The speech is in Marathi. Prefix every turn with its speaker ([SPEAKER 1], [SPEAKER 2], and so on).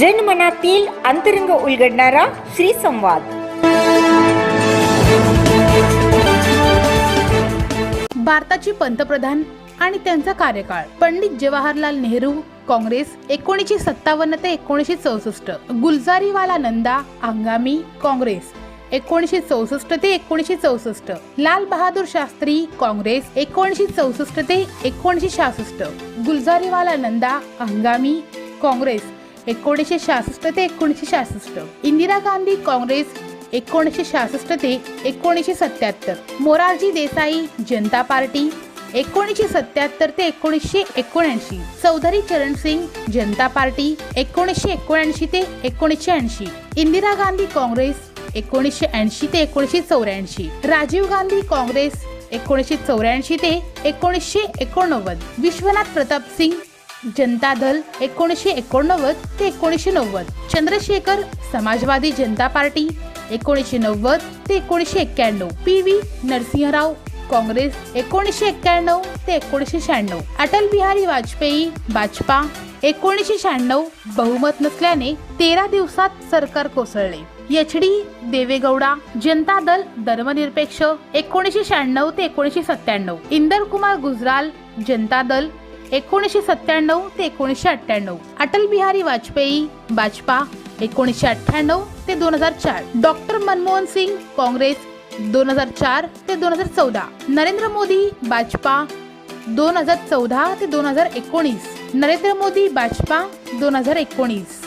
[SPEAKER 1] जनमनातील अंतरंग उलगडणारा श्री संवाद
[SPEAKER 2] भारताची पंतप्रधान आणि त्यांचा कार्यकाळ. पंडित जवाहरलाल नेहरू काँग्रेस एकोणीसशे सत्तावन्न ते एकोणीसशे चौसष्ट. गुलजारीवाला नंदा हंगामी काँग्रेस एकोणीसशे चौसष्ट ते एकोणीसशे चौसष्ट. लाल बहादूर शास्त्री काँग्रेस एकोणीसशे चौसष्ट ते एकोणीसशे सहासष्ट गुलजारीवाला नंदा हंगामी काँग्रेस एकोणीसशे सहासष्ट ते एकोणीसशे सहासष्ट. इंदिरा गांधी काँग्रेस एकोणीसशे सहासष्ट ते एकोणीसशे सत्याहत्तर. मोरारजी देसाई जनता पार्टी एकोणीसशे सत्याहत्तर ते एकोणीसशे एकोणऐंशी. चौधरी चरण सिंग जनता पार्टी एकोणीसशे एकोणऐंशी ते एकोणीसशे ऐंशी. इंदिरा गांधी काँग्रेस एकोणीसशे ऐंशी ते एकोणीसशे चौऱ्याऐंशी. राजीव गांधी काँग्रेस एकोणीसशे चौऱ्याऐंशी ते एकोणीसशे एकोणनव्वद. विश्वनाथ प्रताप सिंग जनता दल एकोणीसशे एकोणनव्वद ते एकोणीसशे नव्वद. चंद्रशेखर समाजवादी जनता पार्टी एकोणीसशे नव्वद ते एकोणीसशे एक्क्याण्णव. पी व्ही नरसिंहराव काँग्रेस एकोणीसशे एक्क्याण्णव ते एकोणीसशे शहाण्णव. अटल बिहारी वाजपेयी भाजपा एकोणीसशे शहाण्णव बहुमत नसल्याने तेरा दिवसात सरकार कोसळले. एच डी देवेगौडा जनता दल धर्मनिरपेक्ष एकोणीसशे शहाण्णव ते एकोणीसशे सत्त्याण्णव. इंदर कुमार गुजराल जनता दल एकोणीसशे सत्त्याण्णव ते एकोणीसशे अठ्ठ्याण्णव. अटल बिहारी वाजपेयी भाजपा एकोणीसशे अठ्ठ्याण्णव ते दोन हजार चार. डॉक्टर मनमोहन सिंग काँग्रेस दोन हजार चार ते दोन हजार चौदा. नरेंद्र मोदी भाजपा दोन हजार चौदा ते दोन हजार एकोणीस. नरेंद्र मोदी भाजपा दोन हजार एकोणीस.